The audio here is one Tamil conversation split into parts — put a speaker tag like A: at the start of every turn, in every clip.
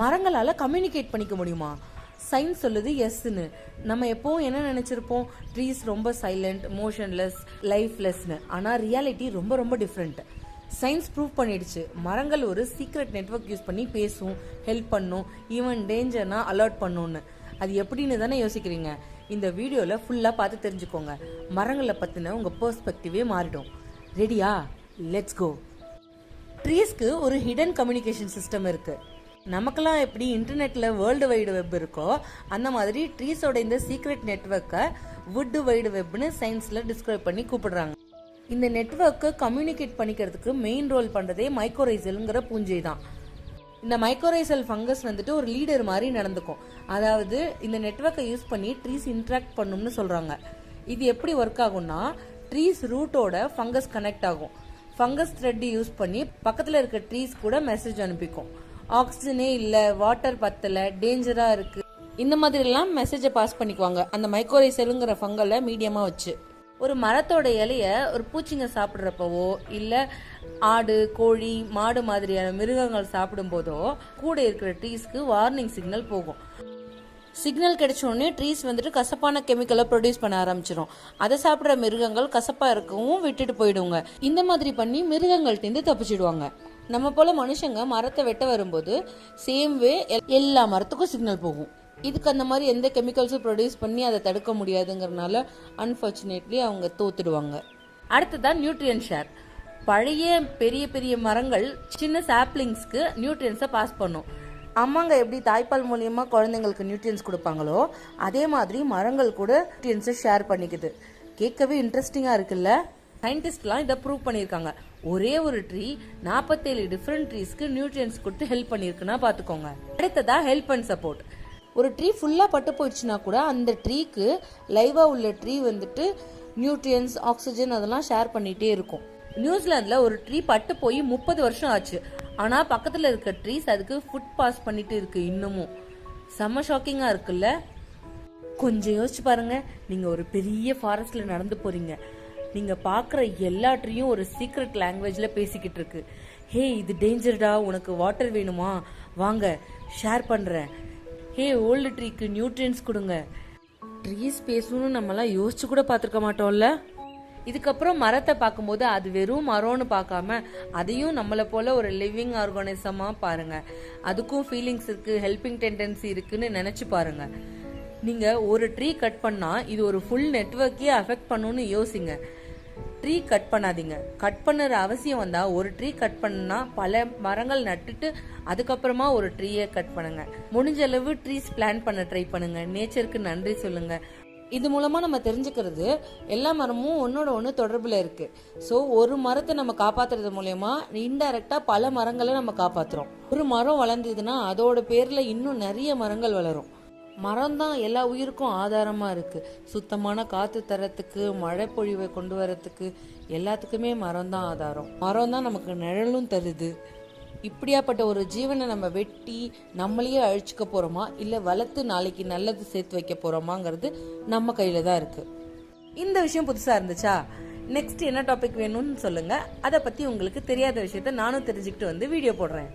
A: மரங்களால் கம்யூனிகேட் பண்ணிக்க முடியுமா? சயின்ஸ் சொல்லுது எஸ்ன்னு நம்ம எப்போவும் என்ன நினச்சிருப்போம்? ட்ரீஸ் ரொம்ப சைலண்ட் மோஷன்லெஸ் லைஃப்லெஸ்னு ஆனால் ரியாலிட்டி ரொம்ப ரொம்ப டிஃப்ரெண்ட் சயின்ஸ் ப்ரூவ் பண்ணிடுச்சு. மரங்கள் ஒரு சீக்ரெட் நெட்வொர்க் யூஸ் பண்ணி பேசும் ஹெல்ப் பண்ணும் ஈவன் டேஞ்சர்னா அலர்ட் பண்ணும்னு. அது எப்படின்னு தானே யோசிக்கிறீங்க? இந்த வீடியோவில் ஃபுல்லாக பார்த்து தெரிஞ்சுக்கோங்க. மரங்களை பற்றின உங்கள் பர்ஸ்பெக்டிவே மாறிடும். ரெடியா லெட்ஸ் கோ ட்ரீஸ்க்கு ஒரு ஹிடன் கம்யூனிகேஷன் சிஸ்டம் இருக்குது நமக்கெல்லாம் எப்படி இன்டர்நெட்டில் வேர்ல்டு வைடு வெப் இருக்கோ அந்த மாதிரி ட்ரீஸோட இந்த சீக்ரெட் நெட்வொர்க்கை வுட் வைடு வெப்னு சயின்ஸில் டிஸ்கிரைப் பண்ணி கூப்பிடுறாங்க. இந்த நெட்வொர்க்கை கம்யூனிகேட் பண்ணிக்கிறதுக்கு மெயின் ரோல் பண்ணுறதே மைக்ரோரைசல்ங்கிற பூஞ்சை தான். இந்த மைக்ரோரைசல் ஃபங்கஸ் வந்துட்டு ஒரு லீடர் மாதிரி நடந்துக்கும். அதாவது இந்த நெட்வொர்க்கை யூஸ் பண்ணி ட்ரீஸ் இன்ட்ராக்ட் பண்ணும்னு சொல்கிறாங்க இது எப்படி ஒர்க் ஆகும்னா ட்ரீஸ் ரூட்டோட ஃபங்கஸ் கனெக்ட் ஆகும். ஃபங்கஸ் த்ரெட் யூஸ் பண்ணி பக்கத்தில் இருக்க ட்ரீஸ் கூட மெசேஜ் அனுப்பிக்கும். ஆக்சிஜனே இல்லை வாட்டர் பத்தலை டேஞ்சராக இருக்குது இந்த மாதிரிலாம் மெசேஜை பாஸ் பண்ணிக்குவாங்க. அந்த மைக்ரோரைசலுங்கிற ஃபங்கலை மீடியமாக வச்சு. ஒரு மரத்தோட இலைய ஒரு பூச்சிங்க சாப்பிட்றப்பவோ இல்லை ஆடு கோழி மாடு மாதிரியான மிருகங்கள் சாப்பிடும் போதோ கூட இருக்கிற ட்ரீஸ்க்கு வார்னிங் சிக்னல் போகும். சிக்னல் கிடைச்சோடனே ட்ரீஸ் வந்துட்டு கசப்பான கெமிக்கலை ப்ரொடியூஸ் பண்ண ஆரம்பிச்சிடும் அதை சாப்பிட்ற மிருகங்கள் கசப்பாக இருக்கவும் விட்டுட்டு போயிடுவாங்க இந்த மாதிரி பண்ணி மிருகங்கள்ட்டேருந்து தப்பிச்சிடுவாங்க. நம்ம போல மனுஷங்க மரத்தை வெட்ட வரும்போது சேம் வே எல்லா மரத்துக்கும் சிக்னல் போகும். இதுக்கு அந்த மாதிரி எந்த கெமிக்கல்ஸும் ப்ரொடியூஸ் பண்ணி அதை தடுக்க முடியாதுங்கிறனால அன்ஃபார்ச்சுனேட்லி அவங்க தோத்துடுவாங்க. அடுத்ததான் நியூட்ரியன் ஷேர் பழைய பெரிய பெரிய மரங்கள் சின்ன சாப்லிங்ஸ்க்கு நியூட்ரியன்ஸை பாஸ் பண்ணும். அம்மாங்க எப்படி தாய்ப்பால் மூலியமாக குழந்தைங்களுக்கு நியூட்ரியன்ஸ் கொடுப்பாங்களோ அதே மாதிரி மரங்கள் கூட நியூட்ரியன்ஸை ஷேர் பண்ணிக்குது. கேட்கவே இன்ட்ரெஸ்டிங்காக இருக்குல்ல? சயின்டிஸ்ட்லாம் இதை ப்ரூவ் பண்ணியிருக்காங்க. ஒரே ஒரு ட்ரீ நாற்பத்தேழு டிஃப்ரெண்ட் ட்ரீஸ்க்கு நியூட்ரியன்ஸ் கொடுத்து ஹெல்ப் பண்ணியிருக்குன்னா பார்த்துக்கோங்க. அடுத்ததா ஹெல்ப் அண்ட் சப்போர்ட் ஒரு ட்ரீ ஃபுல்லாக பட்டு போயிடுச்சுன்னா கூட அந்த ட்ரீக்கு லைவாக உள்ள ட்ரீ வந்துட்டு நியூட்ரியன்ஸ் ஆக்சிஜன் அதெல்லாம் ஷேர் பண்ணிகிட்டே இருக்கும். நியூசிலாந்தில் ஒரு ட்ரீ பட்டு போய் முப்பது வருஷம் ஆச்சு. ஆனால் பக்கத்தில் இருக்க ட்ரீஸ் அதுக்கு ஃபுட் பாஸ் பண்ணிட்டு இருக்கு இன்னமும். செம்ம ஷாக்கிங்காக இருக்குல்ல? கொஞ்சம் யோசிச்சு பாருங்க. நீங்கள் ஒரு பெரிய ஃபாரஸ்ட்டில் நடந்து போகிறீங்க நீங்கள் பார்க்குற எல்லா ஒரு சீக்ரெட் லாங்குவேஜில் பேசிக்கிட்டு இருக்கு. ஹே இது டேஞ்சர்டா உனக்கு வாட்டர் வேணுமா? வாங்க ஷேர் பண்ணுறேன் ஹே ஓல்டு ட்ரீக்கு நியூட்ரியன்ஸ் கொடுங்க. ட்ரீஸ் பேசணும்னு நம்மலாம் யோசிச்சு கூட பார்த்துருக்க மாட்டோம்ல? இதுக்கப்புறம் மரத்தை பார்க்கும்போது அது வெறும் மரம்னு பார்க்காம அதையும் நம்மளை போல ஒரு லிவிங் ஆர்கனைசமாக பாருங்கள் அதுக்கும் ஃபீலிங்ஸ் இருக்குது ஹெல்பிங் டெண்டன்சி இருக்குன்னு நினச்சி பாருங்கள் நீங்கள் ஒரு ட்ரீ கட் பண்ணால் இது ஒரு ஃபுல் நெட்வொர்க்கே அஃபெக்ட் பண்ணுன்னு யோசிங்க. ட்ரீ கட் பண்ணாதீங்க. கட் பண்ணுற அவசியம் வந்தால் ஒரு ட்ரீ கட் பண்ணால் பல மரங்கள் நட்டுட்டு அதுக்கப்புறமா ஒரு ட்ரீயை கட் பண்ணுங்க. முடிஞ்ச அளவு ட்ரீஸ் பிளான் பண்ண ட்ரை பண்ணுங்க. நேச்சருக்கு நன்றி சொல்லுங்க. இது மூலமாக நம்ம தெரிஞ்சுக்கிறது எல்லா மரமும் ஒன்னோட ஒன்று தொடர்பில் இருக்குது ஸோ ஒரு மரத்தை நம்ம காப்பாத்துறது மூலயமா இன்டைரக்டாக பல மரங்களை நம்ம காப்பாற்றுறோம் ஒரு மரம் வளர்ந்ததுன்னா அதோட பேரில் இன்னும் நிறைய மரங்கள் வளரும். மரம் தான் எல்லா உயிருக்கும் ஆதாரமாக இருக்குது சுத்தமான காற்று தரத்துக்கு மழை பொழிவை கொண்டு வரத்துக்கு எல்லாத்துக்குமே மரம் தான் ஆதாரம். மரம் தான் நமக்கு நிழலும் தருது. இப்படியாப்பட்ட ஒரு ஜீவனை நம்ம வெட்டி நம்மளையே அழிச்சுக்க போகிறோமா இல்லை வளர்த்து நாளைக்கு நல்லது சேர்த்து வைக்க போகிறோமாங்கிறது நம்ம கையில் தான் இருக்குது இந்த விஷயம் புதுசாக இருந்துச்சா? நெக்ஸ்ட் என்ன டாபிக் வேணும்னு சொல்லுங்கள் அதை பற்றி உங்களுக்கு தெரியாத விஷயத்த நானும் தெரிஞ்சுக்கிட்டு வந்து வீடியோ போடுறேன்.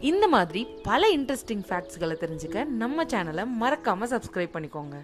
A: இந்த மாதிரி பல இன்ட்ரெஸ்டிங் ஃபேக்ட்ஸ்களை தெரிஞ்சுக்க நம்ம சேனலை மறக்காமல் சப்ஸ்கிரைப் பண்ணிக்கோங்க.